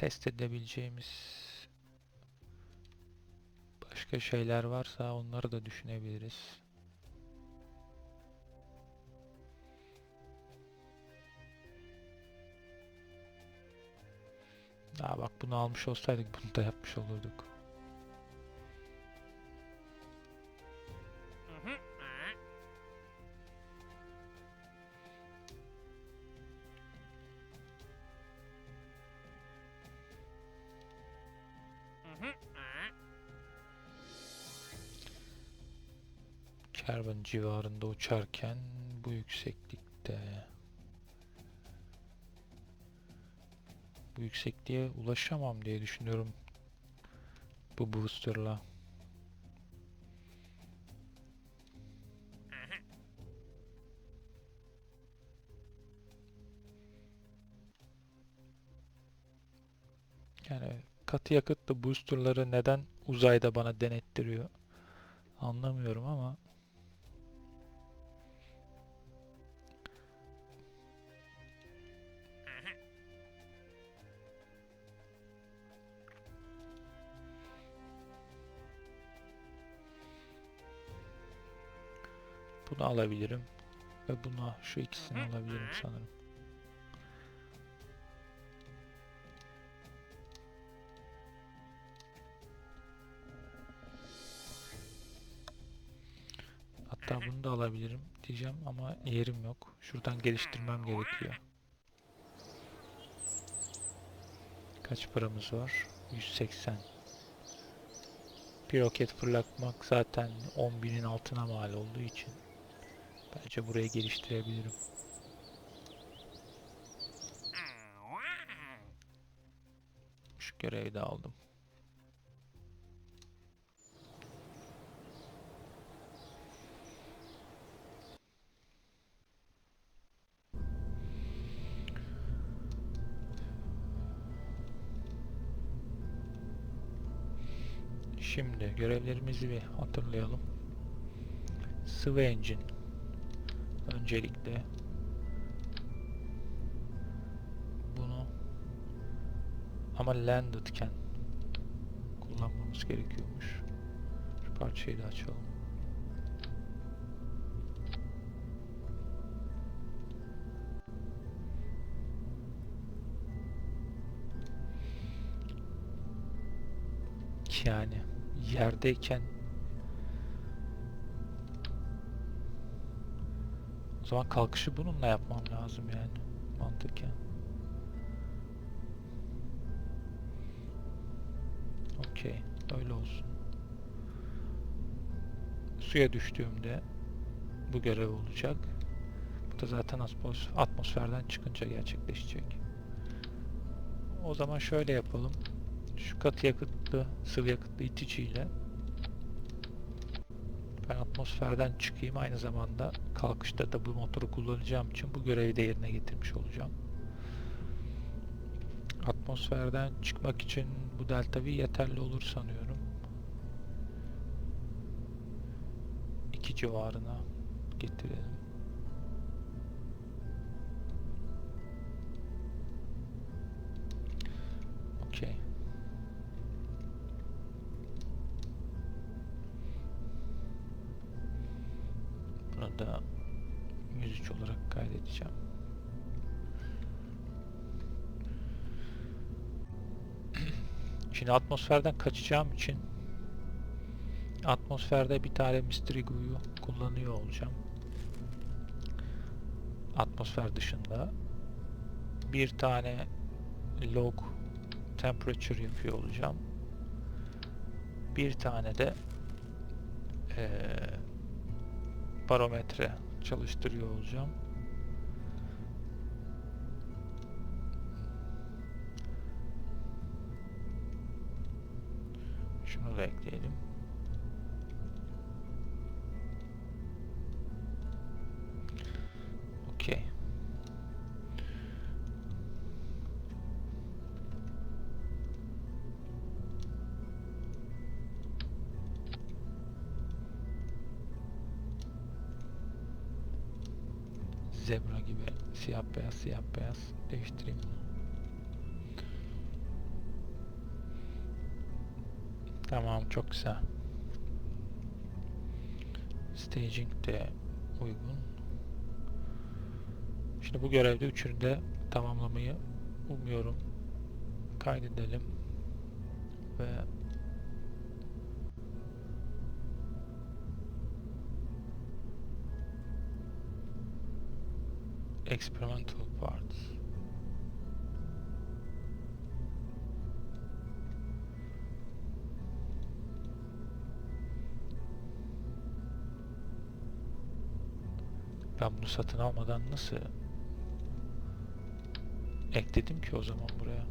test edebileceğimiz başka şeyler varsa onları da düşünebiliriz. Aa bak bunu almış olsaydık bunu da yapmış olurduk. Kervan civarında uçarken bu yükseklikte bu yüksekliğe ulaşamam diye düşünüyorum bu boosterla. Yani katı yakıtlı boosterları neden uzayda bana denettiriyor anlamıyorum ama Bunu alabilirim. Ve buna şu ikisini alabilirim sanırım. Hatta bunu da alabilirim diyeceğim ama yerim yok. Şuradan geliştirmem gerekiyor. Kaç paramız var? 180. Bir roket fırlatmak zaten 10.000'in altına mal olduğu için bence burayı geliştirebilirim. Şu görevi de aldım. Şimdi görevlerimizi bir hatırlayalım. Sıvı engine. Öncelikle bunu ama landedken kullanmamız gerekiyormuş. Şu parçayı da açalım. Yani yerdeyken o zaman kalkışı bununla yapmam lazım yani mantıken. Okey, öyle olsun. Suya düştüğümde bu görev olacak. Bu da zaten atmos atmosferden çıkınca gerçekleşecek. O zaman şöyle yapalım. Şu katı yakıtlı, sıvı yakıtlı iticiyle ben atmosferden çıkayım. Aynı zamanda kalkışta da bu motoru kullanacağım için bu görevi de yerine getirmiş olacağım. Atmosferden çıkmak için bu delta V yeterli olur sanıyorum. 2 civarına getirelim. Şimdi atmosferden kaçacağım için atmosferde bir tane Mystery Glue'yu kullanıyor olacağım. Atmosfer dışında bir tane log temperature yapıyor olacağım. Bir tane de eee barometre çalıştırıyor olacağım. Da ekleyelim. Okey. Zebra gibi siyah beyaz siyah beyaz değiştireyim Tamam çok güzel. Staging de uygun. Şimdi bu görevde üçünü de tamamlamayı umuyorum. Kaydedelim. Ve experimental parts. Satın almadan nasıl ekledim ki o zaman buraya?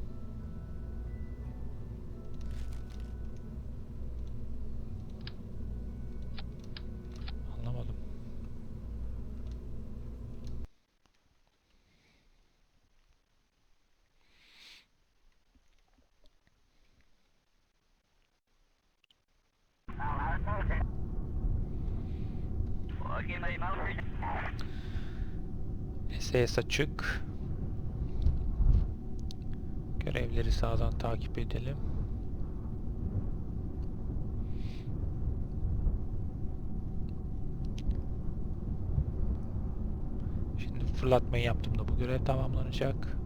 Anlamadım. SAS açık. Görevleri sağdan takip edelim. Şimdi fırlatmayı yaptığımda bu görev tamamlanacak.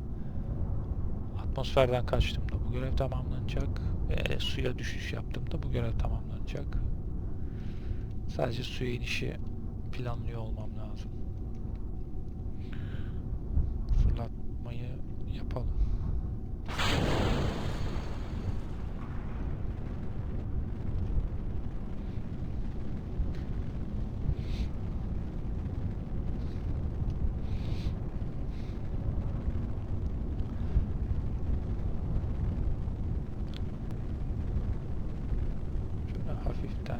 Atmosferden kaçtığımda bu görev tamamlanacak. Ve suya düşüş yaptığımda bu görev tamamlanacak. Sadece suya inişi planlıyor olmam lazım. Fırlatmayı yapalım. Şöyle hafiften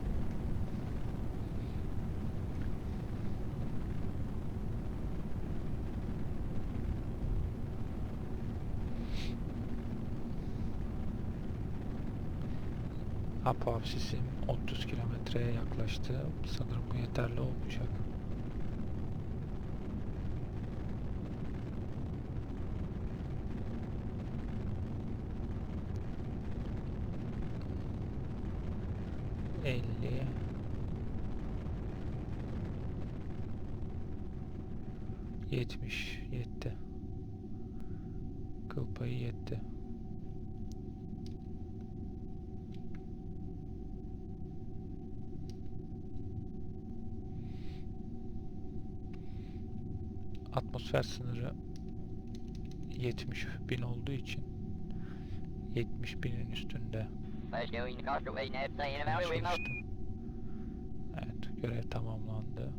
Apavsisim 30 kilometreye yaklaştı. Sanırım bu yeterli olmayacak. Elli. Yetmiş. Yetti. Kıl payı yetti. Atmosfer sınırı 70 bin olduğu için 70 binin üstünde çalıştım. Evet görev tamamlandı.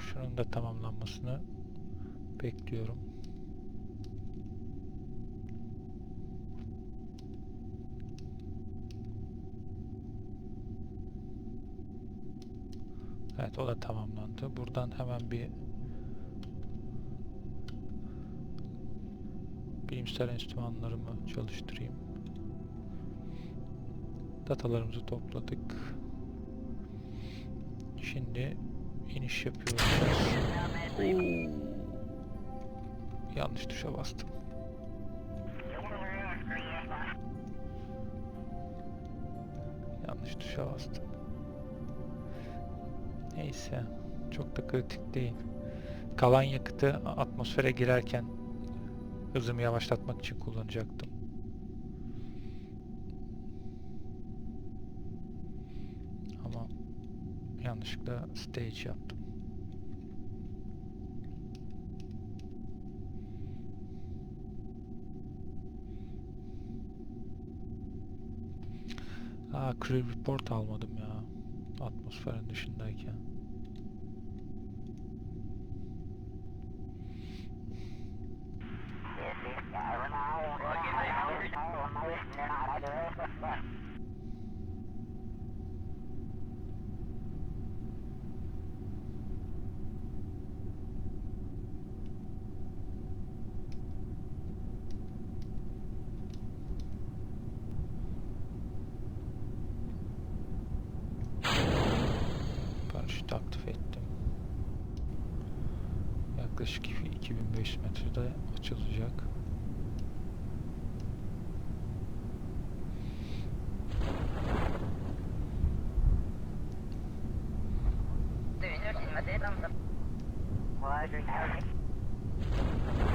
Şunun da tamamlanmasını bekliyorum. Evet o da tamamlandı. Buradan hemen bir bilimsel enstrümanlarımı çalıştırayım. Datalarımızı topladık. Şimdi iniş yapıyoruz. Yanlış tuşa bastım. Yanlış tuşa bastım. Neyse. Çok da kritik değil. Kalan yakıtı atmosfere girerken hızımı yavaşlatmak için kullanacaktım. Ama yanlışlıkla stage yaptım. Aa, crew report almadım ya. Atmosferin dışındayken. 2500 metrede açılacak. Evet.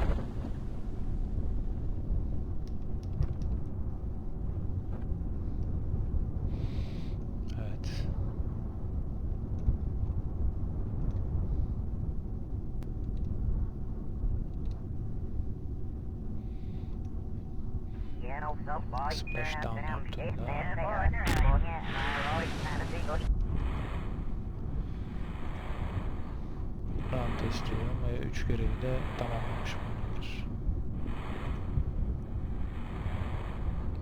Splashdown yaptığında Round test diyorum ve 3 görevi de tamamlamış bulunuyoruz.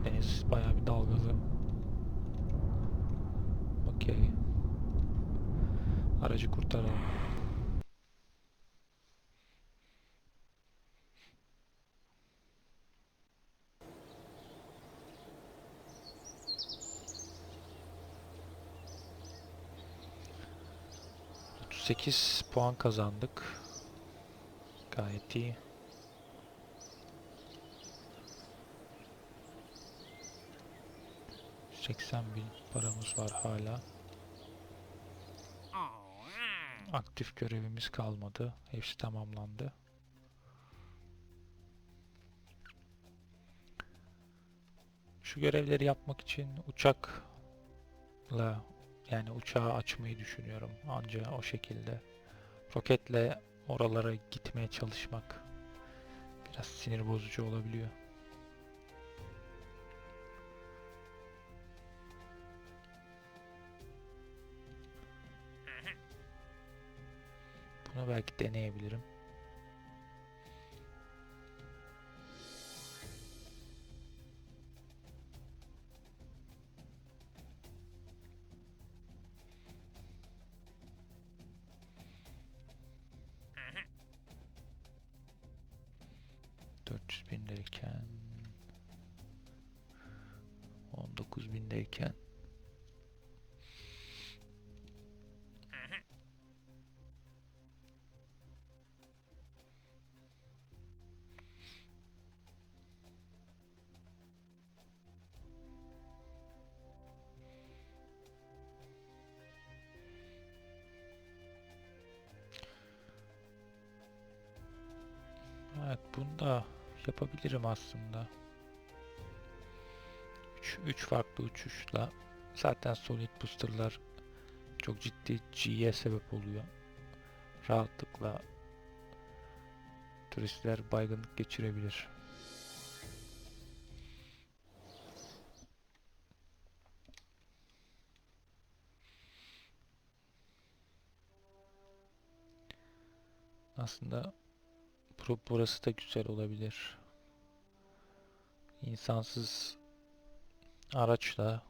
Deniz bayağı bir dalgalı. Okey. Aracı kurtaralım. ...38 puan kazandık. Gayet iyi. ...80 bin paramız var hala. Aktif görevimiz kalmadı. Hepsi tamamlandı. Şu görevleri yapmak için uçakla yani uçağı açmayı düşünüyorum. Anca o şekilde. Roketle oralara gitmeye çalışmak biraz sinir bozucu olabiliyor. Bunu belki deneyebilirim. 9000'deyken Evet bunu da yapabilirim aslında. 3 farklı uçuşla zaten Solid Booster'lar çok ciddi G'ye sebep oluyor. Rahatlıkla turistler baygınlık geçirebilir. Aslında Bur- burası da güzel olabilir. İnsansız araçla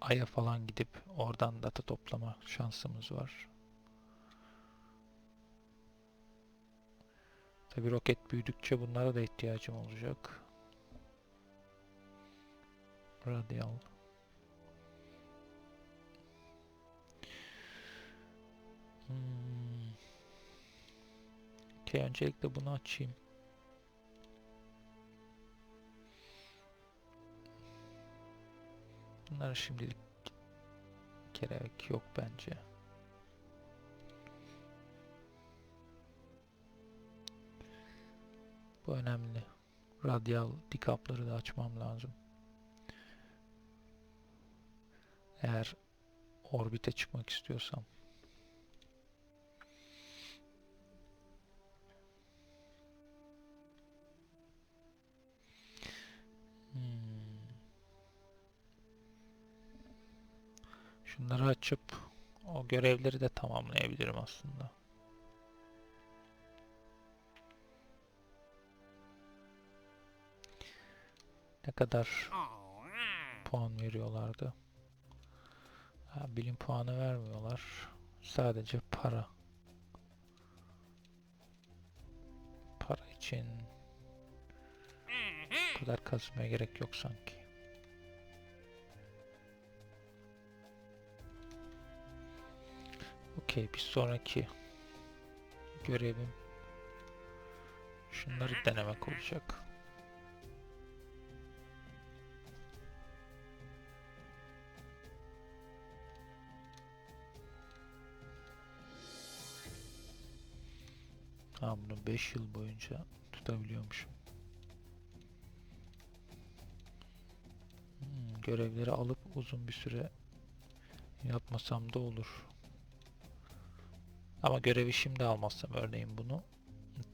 Ay'a falan gidip oradan data toplama şansımız var. Tabi roket büyüdükçe bunlara da ihtiyacım olacak. Radial. Hmm. Okey, öncelikle bunu açayım. Bunlara şimdilik gerek yok bence. Bu önemli. Radyal dikapları da açmam lazım. Eğer orbite çıkmak istiyorsam. Şunları açıp o görevleri de tamamlayabilirim aslında. Ne kadar puan veriyorlardı? Ha, bilim puanı vermiyorlar. Sadece para. Para için bu kadar kasmaya gerek yok sanki. Okey bir sonraki görevim şunları denemek olacak. Ha bunu 5 yıl boyunca tutabiliyormuşum. Hmm, görevleri alıp uzun bir süre yapmasam da olur. Ama görevi şimdi almazsam örneğin bunu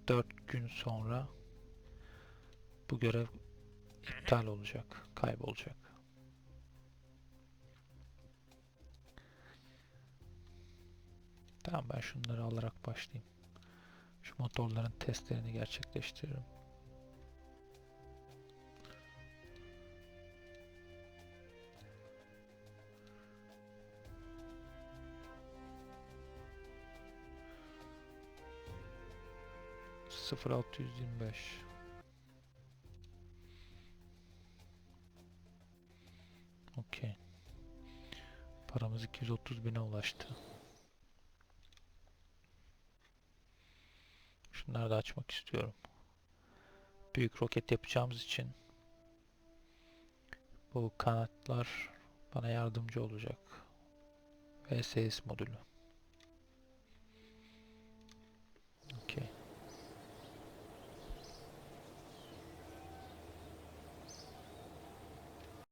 4 gün sonra bu görev iptal olacak, kaybolacak. Tamam ben şunları alarak başlayayım. Şu motorların testlerini gerçekleştiririm. Sıfır altı yüz yirmi beş. Okey. Paramız 230 bine ulaştı. Şunları da açmak istiyorum. Büyük roket yapacağımız için bu kanatlar bana yardımcı olacak. VSS modülü.